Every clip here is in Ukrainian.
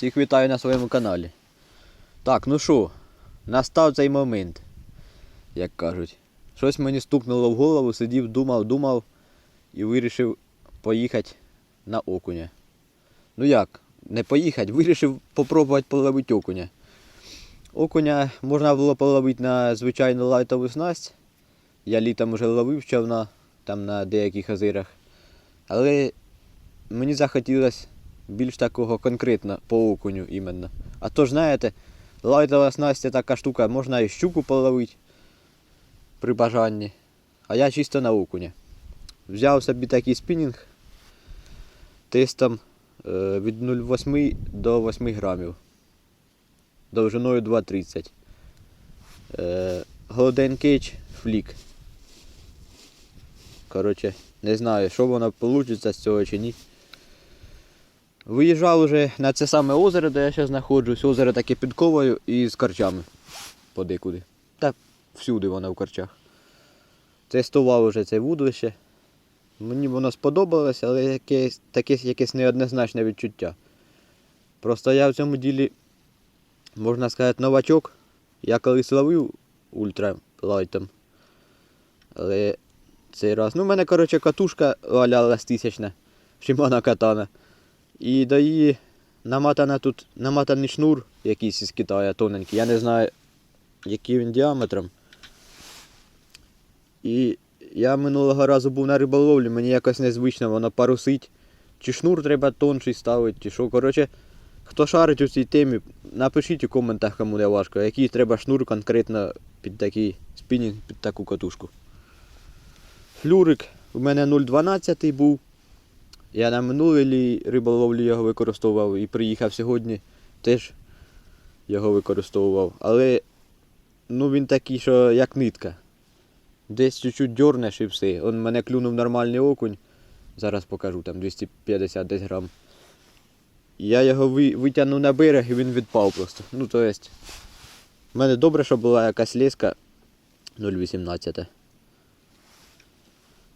Всіх вітаю на своєму каналі. Так, ну що, настав цей момент, як кажуть. Щось мені стукнуло в голову, сидів, думав, думав і вирішив поїхати на окуня. Ну як, не поїхати, вирішив попробувати половити окуня. Окуня можна було половити на звичайну лайтову снасть. Я літом вже ловив човна там на деяких озерах. Але мені захотілося більш такого конкретно по окуню іменно. А то ж знаєте, лайтова снасть така штука, можна і щуку половити при бажанні. А я чисто на окуня. Взяв собі такий спінінг тестом е, від 0,8 до 8 грамів. Довжиною 2,30. Е, Golden Cage Flick. Коротше, не знаю, що воно вийде з цього чи ні. Виїжджав уже на це саме озеро, де я зараз знаходжусь. Озеро таке підковою і з корчами подекуди. Та всюди воно в корчах. Тестував уже це вудлище. Мені воно сподобалось, але якесь, таке якесь неоднозначне відчуття. Просто я в цьому ділі, можна сказати, новачок. Я колись ловив ультралайтом. Але цей раз. Ну, в мене, коротше, катушка валялась тисячна. Шимана катана. І до її намотана тут намотаний шнур якийсь із Китаю тоненький. Я не знаю, який він діаметром. І я минулого разу був на риболовлі, мені якось незвично воно парусить. Чи шнур треба тонший ставити, чи що. Коротше, хто шарить у цій темі, напишіть у коментах, кому не важко, який треба шнур конкретно під такий спінінг, під таку катушку. Флюрик у мене 0,12 був. Я на минулій риболовлі його використовував і приїхав сьогодні, теж його використовував. Але ну, він такий, що як нитка. Десь чуть-чуть дьорнеш і все. Он мене клюнув нормальний окунь. Зараз покажу, там 250 десь грам. Я його ви- витягнув на берег і він відпав просто. Ну то есть. в мене добре, що була якась леска 0,18.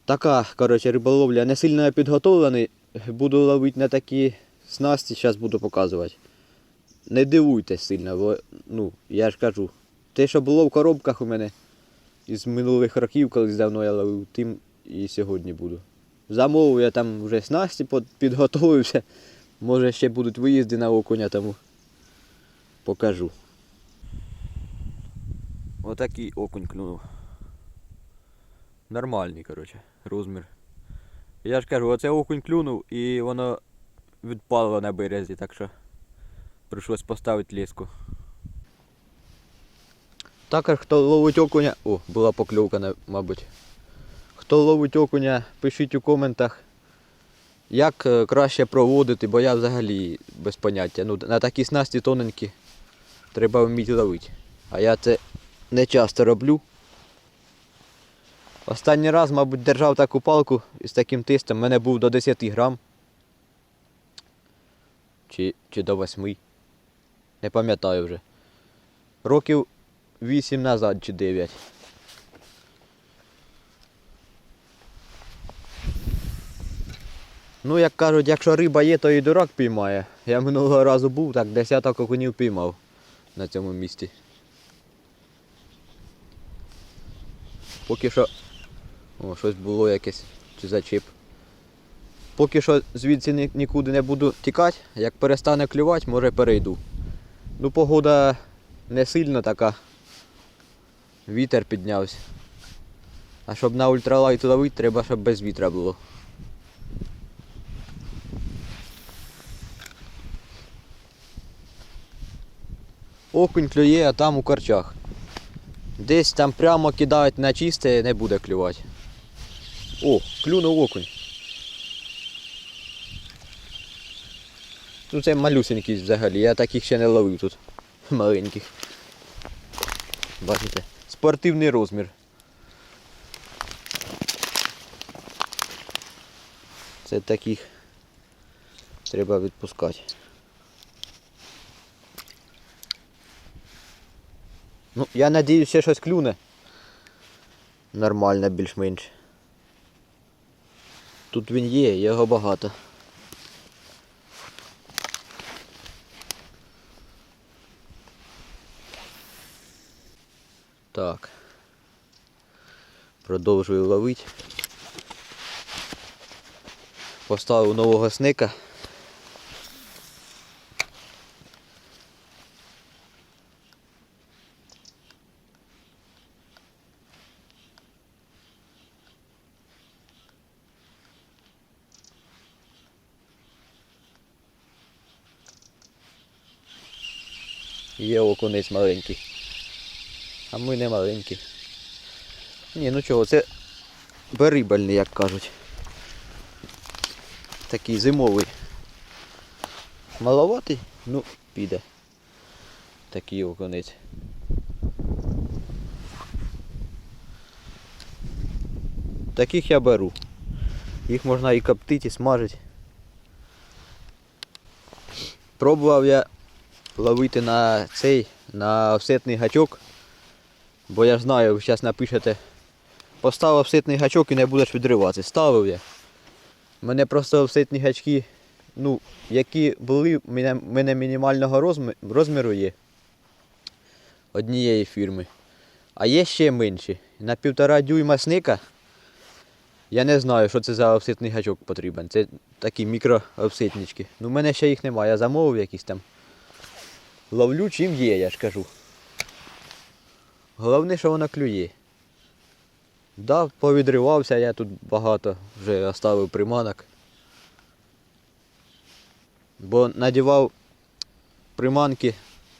Така, коротше, риболовля. Не сильно підготовлений. Буду ловити на такі снасті, зараз буду показувати. Не дивуйтесь сильно, бо, ну, я ж кажу, те, що було в коробках у мене із минулих років, колись давно я ловив, тим і сьогодні буду. Замовив я там вже снасті, підготовився. Може ще будуть виїзди на окуня, тому покажу. Отакий окунь клюнув. Нормальний, коротше, розмір. Я ж кажу, оце окунь клюнув і воно відпало на березі, так що прийшлось поставити леску. Також хто ловить окуня. О, була покльовка, мабуть. Хто ловить окуня, пишіть у коментах, як е, краще проводити, бо я взагалі без поняття. Ну, на такі снасті тоненькі треба вміти ловити. А я це не часто роблю. Останній раз, мабуть, держав таку палку із таким тестом. У мене був до 10 грам. Чи, чи до 8. Не пам'ятаю вже. Років 8 назад чи 9. Ну, як кажуть, якщо риба є, то і дурак піймає. Я минулого разу був, так десяток окунів піймав на цьому місці. Поки що. О, щось було якесь чи зачіп. Поки що звідси нікуди не буду тікати, як перестане клювати, може перейду. Ну, погода не сильно така. Вітер піднявся. А щоб на ультралайт ловити, треба, щоб без вітра було. Окунь клює, а там у корчах. Десь там прямо кидають на чисте, не буде клювати. О, клюнув окунь. Ну це малюсенький взагалі, я таких ще не ловив тут. Маленьких. Бачите? Спортивний розмір. Це таких треба відпускати. Ну, я надіюсь, ще щось клюне. Нормально більш-менш. Тут він є, його багато. Так. Продовжую ловити. Поставив нового сника. Є окунець маленький. А ми не маленькі. Ні, ну чого, це берибальний, як кажуть. Такий зимовий. Маловатий? Ну, піде. Такий окунець. Таких я беру. Їх можна і коптити, і смажити. Пробував я ловити на цей, на офсетний гачок. Бо я знаю, ви зараз напишете, поставив офсетний гачок і не будеш відриватися. Ставив я. Мене просто офсетні гачки, ну, які були, у мене, мене мінімального розміру є. Однієї фірми. А є ще менші. На півтора дюйма сника. Я не знаю, що це за офсетний гачок потрібен. Це такі мікроофсетнички. Ну, в мене ще їх немає, я замовив якісь там. Ловлю чим є, я ж кажу. Головне, що вона клює. Да, повідривався, я тут багато вже оставив приманок. Бо надівав приманки,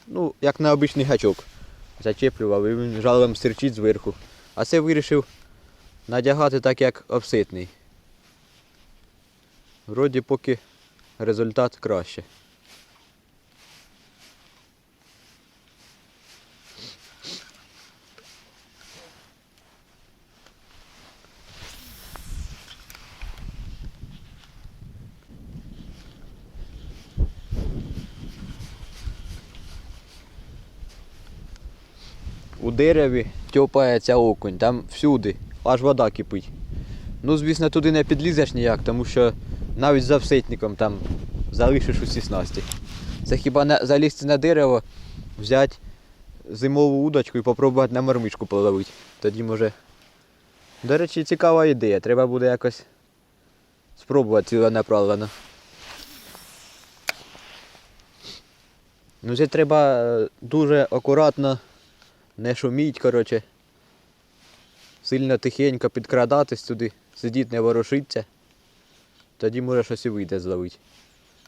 ну, як на обичний гачок. Зачеплював і він жалем стерчить зверху. А це вирішив надягати так, як офсетний. Вроді поки результат краще. Дереві тьопається окунь, там всюди, аж вода кипить. Ну, звісно, туди не підлізеш ніяк, тому що навіть за всетником там залишиш усі снасті. Це хіба на, залізти на дерево, взяти зимову удочку і попробувати на мармишку половити. Тоді може. До речі, цікава ідея. Треба буде якось спробувати ціленаправлено. Ну це треба е, дуже акуратно не шуміть, коротше. Сильно тихенько підкрадатись туди, сидіть, не ворушиться. Тоді може щось і вийде зловити.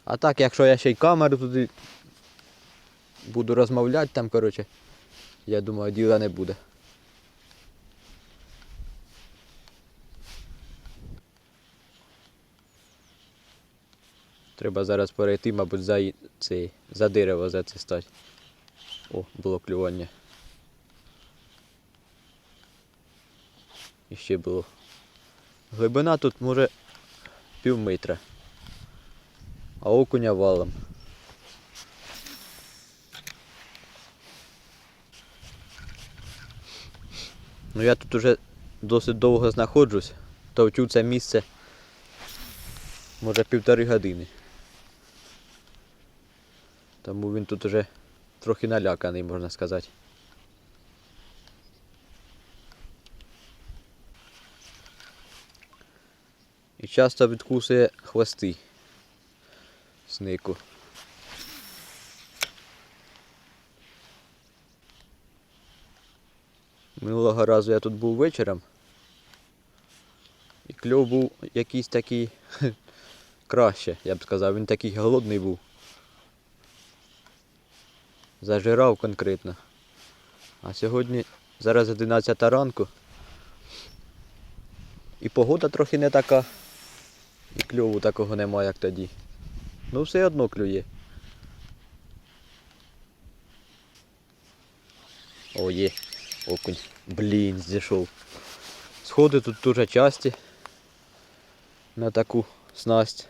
А так, якщо я ще й камеру туди буду розмовляти там, коротше, я думаю, діла не буде. Треба зараз перейти, мабуть, за, цей, за дерево за це стати. О, було клювання. І ще було. Глибина тут може пів метра. А окуня валом. Ну я тут уже досить довго знаходжусь, товчу це місце може півтори години. Тому він тут уже трохи наляканий, можна сказати. І часто відкусує хвости снику. Минулого разу я тут був вечором. І кльов був якийсь такий краще, я б сказав, він такий голодний був. Зажирав конкретно. А сьогодні зараз 11 ранку. І погода трохи не така. І кльову такого немає, як тоді. Ну все одно клює. О, є. Окунь. Блін, зійшов. Сходи тут дуже часті. На таку снасть.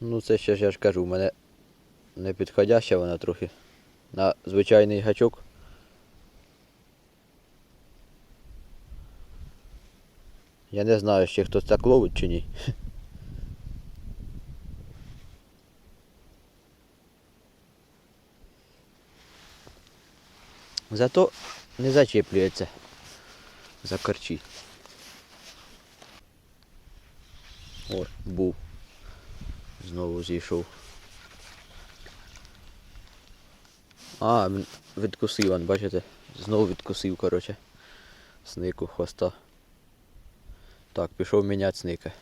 Ну це ще ж я ж кажу, в мене не підходяща вона трохи на звичайний гачок. Я не знаю, ще хтось так ловить чи ні. Зато не зачеплюється за корчі. О, був. Знову зійшов. А, відкусив, он, бачите? Знову відкусив, коротше. Снику хвоста. Так, пішов міняти сника.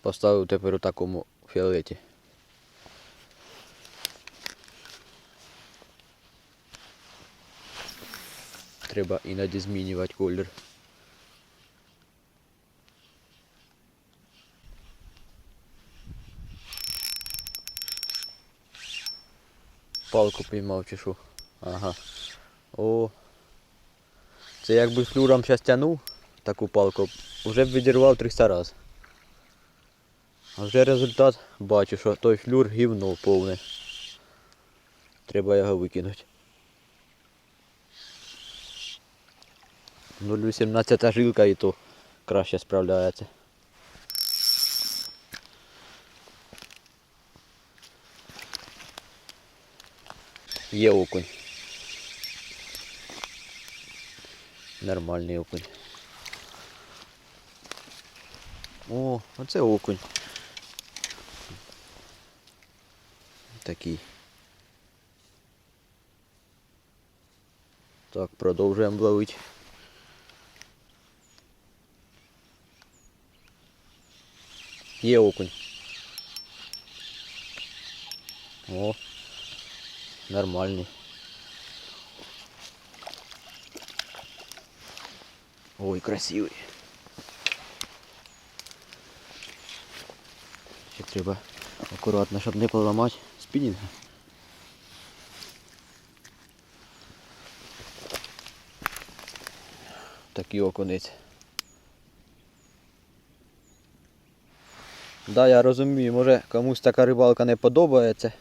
Поставив тепер у такому фіолеті. Треба іноді змінювати колір. Палку піймав що. Ага. О. Це якби флюром щас тянув таку палку, вже б відірвав 300 раз. А вже результат бачу, що той флюр гівно повне. Треба його викинути. 0,18 жилка і то краще справляється. Є окунь. Нормальний окунь. О, оце окунь. Такий. Так, продовжуємо ловити. Є окунь. О, нормальний. Ой, красивий. Ще треба акуратно, щоб не поламати спінінга. Такий окунець. Да, я розумію, може комусь така рибалка не подобається.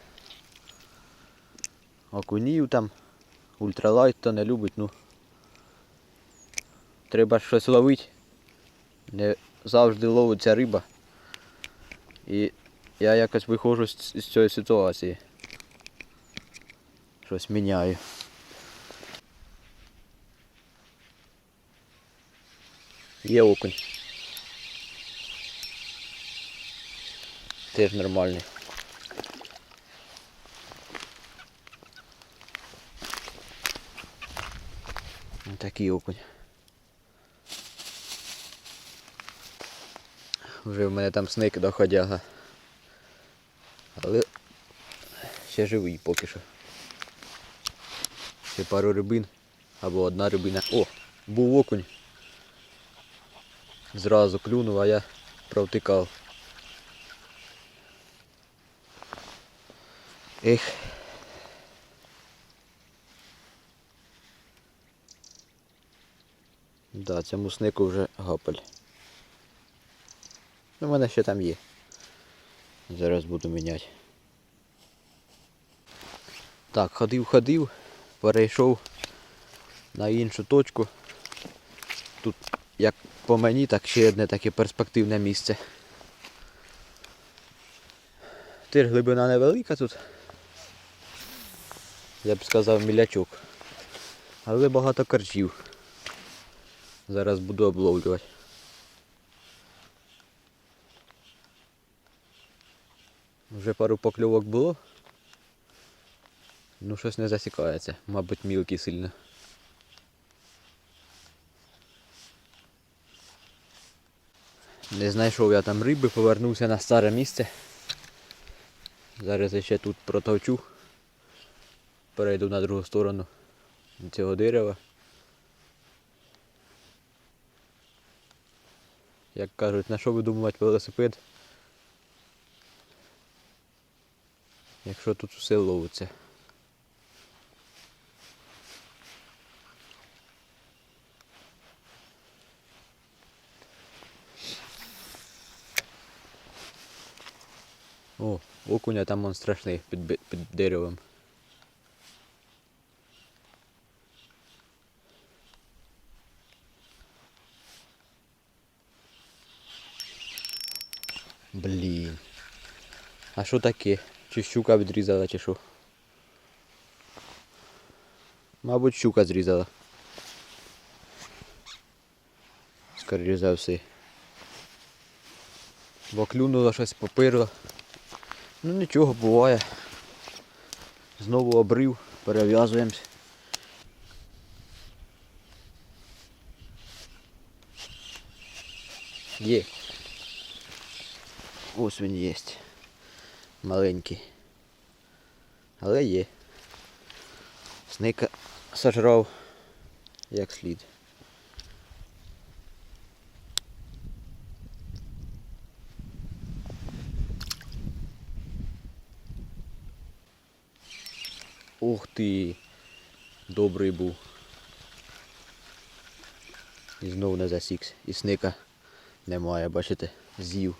Окунів там, ультралайт то не любить, ну. Треба щось ловити. Не завжди ловиться риба. І я якось виходжу з, з цієї ситуації. Щось міняю. Є окунь. Теж нормальний. Такий окунь. Вже в мене там сник доходяга. Але ще живий поки що. Ще пару рибин. Або одна рибина. О, був окунь. Зразу клюнув, а я провтикав. Ех. Да, цьому снику вже гапель. Ну, в мене ще там є. Зараз буду міняти. Так, ходив, ходив, перейшов на іншу точку. Тут як по мені, так ще одне таке перспективне місце. Теж глибина невелика тут. Я б сказав мілячок. Але багато корчів. Зараз буду обловлювати. Вже пару покльовок було. Ну щось не засікається, мабуть мілкі сильно. Не знайшов я там риби, повернувся на старе місце. Зараз я ще тут протовчу. Перейду на другу сторону цього дерева. Як кажуть, на що видумувати велосипед? Якщо тут все ловиться. О, окуня там он страшний під, під деревом. Блін. А що таке? Чи щука відрізала, чи що? Мабуть, щука зрізала. Скоріше за все. Бо клюнуло щось попирло. Ну нічого, буває. Знову обрив, перев'язуємось. Є. Ось він є. Маленький. Але є. Сника сожрав як слід. Ух ти! Добрий був. І знову не засікся. І сника немає, бачите, з'їв.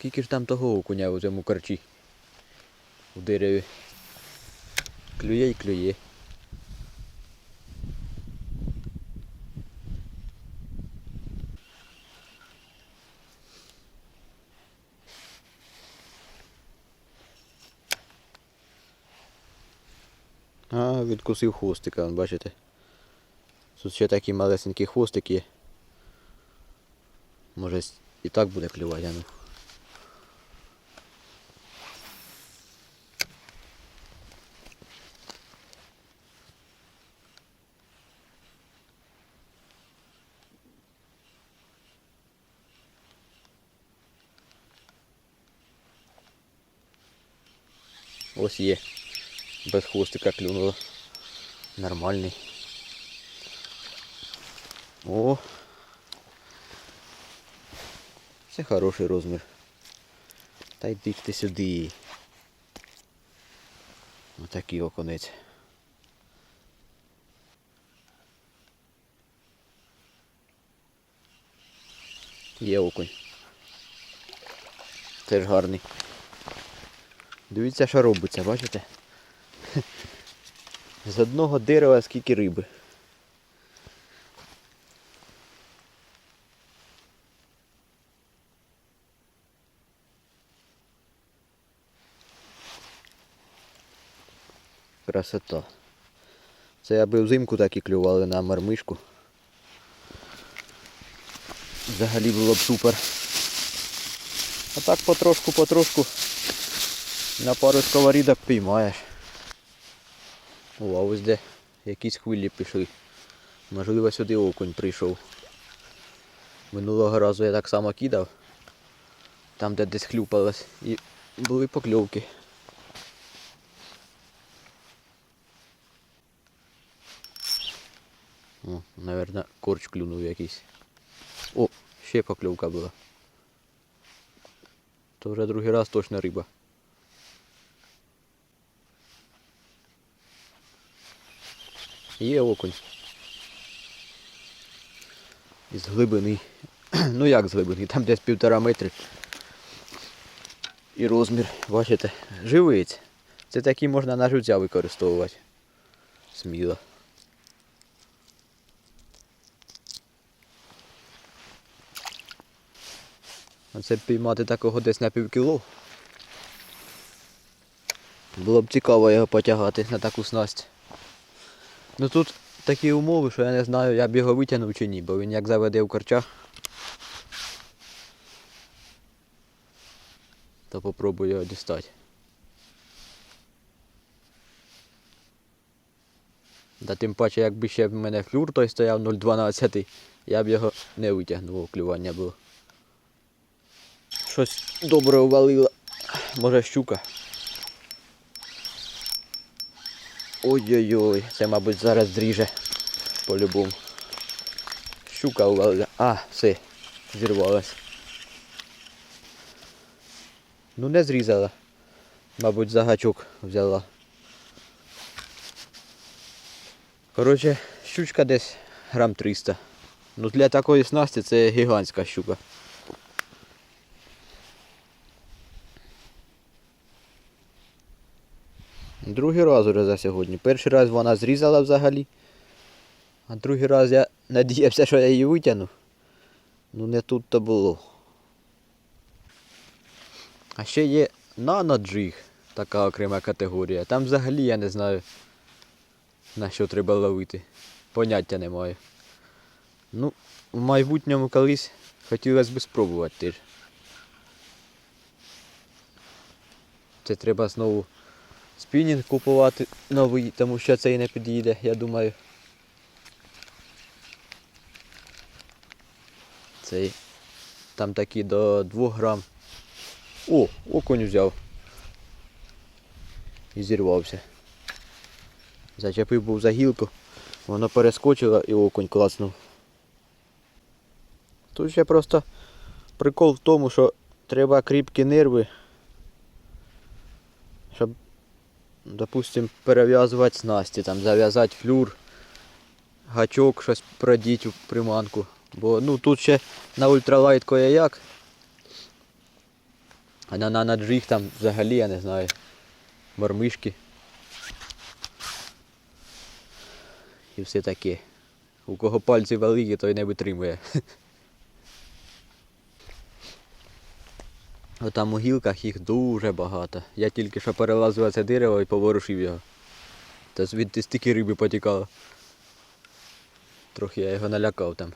Скільки ж там того окуня у цьому корчі? У дереві. Клює й клює. А, відкусив хвостика, бачите. Тут ще такий малесенький хвостик є. Може і так буде клювати, а ну. Ось є. Без хвостика клюнуло. Нормальний. О. Це хороший розмір. Та йди ти сюди. Отакий оконець. Є окунь. Теж гарний. Дивіться, що робиться, бачите? З одного дерева скільки риби. Красота. Це аби взимку так і клювали на мармишку. Взагалі було б супер. А так потрошку-потрошку на пару сковорідок піймаєш. О, а ось де якісь хвилі пішли. Можливо, сюди окунь прийшов. Минулого разу я так само кидав. Там, де десь хлюпалось. І були покльовки. О, наверное, корч клюнув якийсь. О, ще покльовка була. То вже другий раз точно риба. Є окунь. Із глибини. Ну як з глибини? Там десь півтора метри. І розмір, бачите, живець. Це такі можна на життя використовувати. Сміло. Оце піймати такого десь на півкіло. Було б цікаво його потягати на таку снасть. Ну тут такі умови, що я не знаю, я б його витягнув чи ні, бо він як заведе в корчах. То попробую його дістати. Та тим паче, якби ще в мене флюр той стояв 0,12, я б його не витягнув, клювання було. Щось добре увалило. Може щука. Ой-ой-ой, це, мабуть, зараз зріже по-любому. Щука увалила. А, все, зірвалась. Ну не зрізала. Мабуть, за гачок взяла. Коротше, щучка десь грам 300. Ну для такої снасті це гігантська щука. Другий раз уже за сьогодні. Перший раз вона зрізала взагалі. А другий раз я надіявся, що я її витягну. Ну не тут то було. А ще є наноджиг. така окрема категорія. Там взагалі я не знаю, на що треба ловити. Поняття не маю. Ну, в майбутньому колись хотілося б спробувати теж. Це треба знову спінінг купувати новий, тому що цей не підійде, я думаю. Цей там такі до 2 грам. О, окунь взяв. І зірвався. Зачепив був за гілку, воно перескочило і окунь класнув. Тут ще просто прикол в тому, що треба кріпкі нерви, щоб, допустим, перев'язувати снасті, там, зав'язати флюр, гачок, щось продіть у приманку. Бо ну, тут ще на ультралайт кое-як. А на нанаджиг там взагалі я не знаю. Мормишки. І все таке. У кого пальці великі, той не витримує. Отам у гілках їх дуже багато. Я тільки що перелазив це дерево і поворушив його. Та звідти стільки риби потікало. Трохи я його налякав там.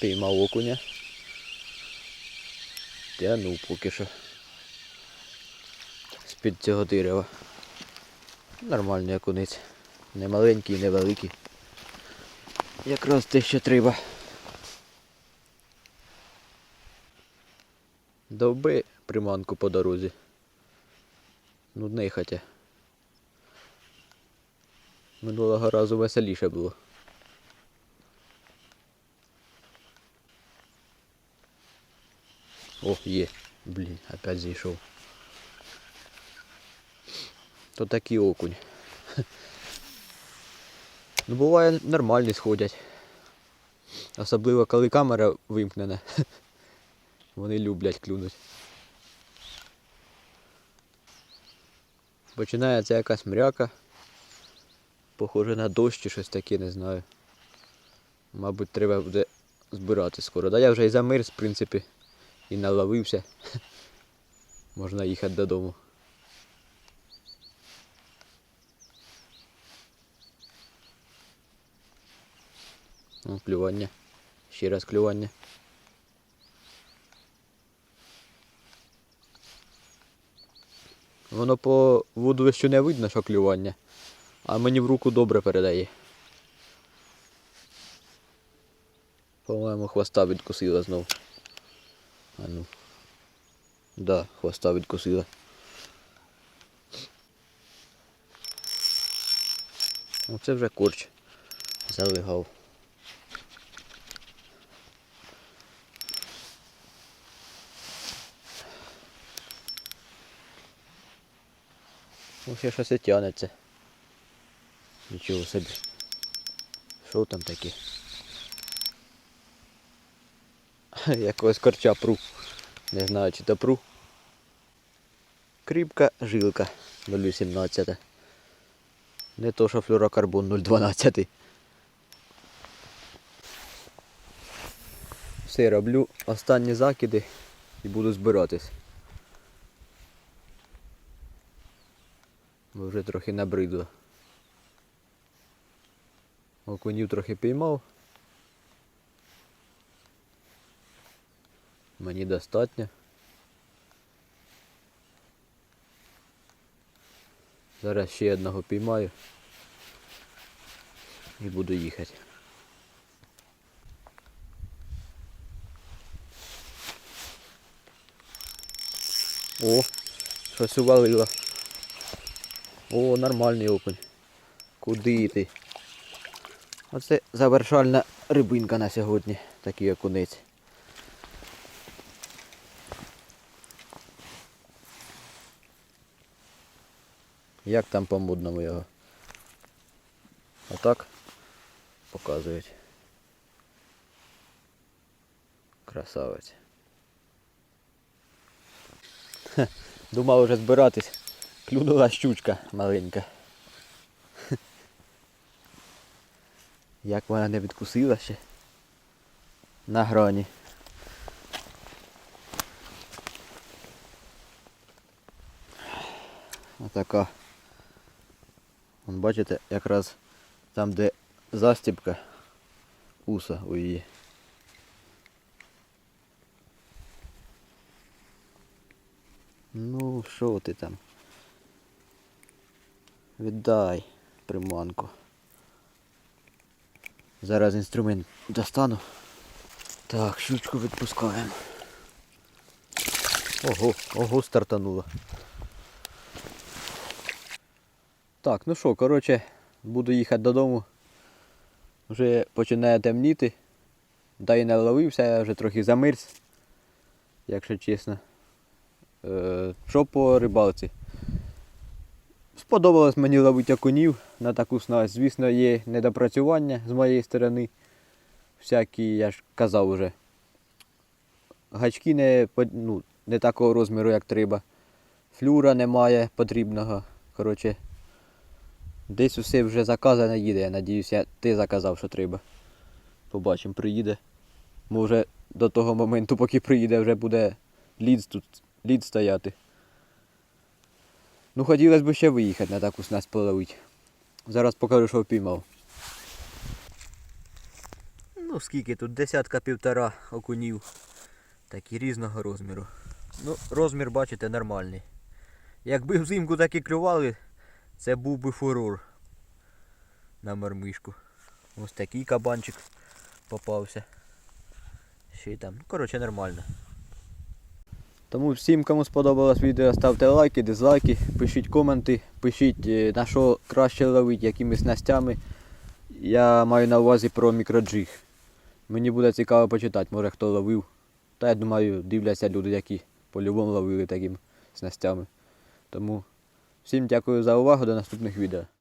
Піймав окуня. Тянув поки що. З-під цього дерева. Нормальний окунець. Не маленький, не великий. Якраз те, що треба. Довби приманку по дорозі. Нудний хотя. Минулого разу веселіше було. О, є. Блін, опять зійшов. То такий окунь. Ну буває нормальні сходять. Особливо коли камера вимкнена. Вони люблять клюнуть. Починається якась мряка. Похоже на дощ чи щось таке, не знаю. Мабуть, треба буде збирати скоро. Да я вже і замерз, в принципі, і наловився. Можна їхати додому. О, клювання. Ще раз клювання. Воно по водовищу не видно, що клювання, а мені в руку добре передає. По-моєму, хвоста відкусила знов. А ну. Да, хвоста відкусила. Оце вже корч залигав. Ще щось і тянеться. Нічого собі. Що там таке? Якогось корча пру. Не знаю, чи то пру. Кріпка жилка 0,18. Не то, що флюрокарбон 0,12. Все, роблю останні закиди і буду збиратись. Бо вже трохи набридло. Окунів трохи піймав. Мені достатньо. Зараз ще одного піймаю і буду їхати. О, щось увалило. О, нормальний окунь. Куди ти? Оце завершальна рибинка на сьогодні, такий окунець. Як там по модному його? Отак показують. Красавець. Хе, Думав вже збиратись. Клюнула щучка маленька. Як вона не відкусила ще на грані. Отака. Вон бачите, якраз там де застібка уса у її. Ну, що ти там? Віддай приманку. Зараз інструмент достану. Так, щучку відпускаємо. Ого, ого, стартануло. Так, ну що, коротше, буду їхати додому. Вже починає темніти. Та й не вловився, я вже трохи замерз, якщо чесно. Е, що по рибалці? Сподобалось мені ловити окунів на таку снасть. Звісно, є недопрацювання з моєї сторони. Всякі, я ж казав уже. Гачки не, ну, не такого розміру, як треба. Флюра немає потрібного. Коротше, десь усе вже заказане їде. Я надіюся, ти заказав, що треба. Побачимо, приїде. Може до того моменту, поки приїде, вже буде лід тут лід стояти. Ну хотілося б ще виїхати на таку снасть половити. Зараз покажу, що впіймав. Ну скільки тут? Десятка півтора окунів. Такі різного розміру. Ну, розмір, бачите, нормальний. Якби взимку такі клювали, це був би фурор на мармишку. Ось такий кабанчик попався. Ще й там. Ну, коротше, нормально. Тому всім, кому сподобалось відео, ставте лайки, дизлайки, пишіть коменти, пишіть е, на що краще ловити, якими снастями. Я маю на увазі про мікроджиг. Мені буде цікаво почитати, може хто ловив. Та я думаю, дивляться люди, які по-любому ловили такими снастями. Тому всім дякую за увагу, до наступних відео.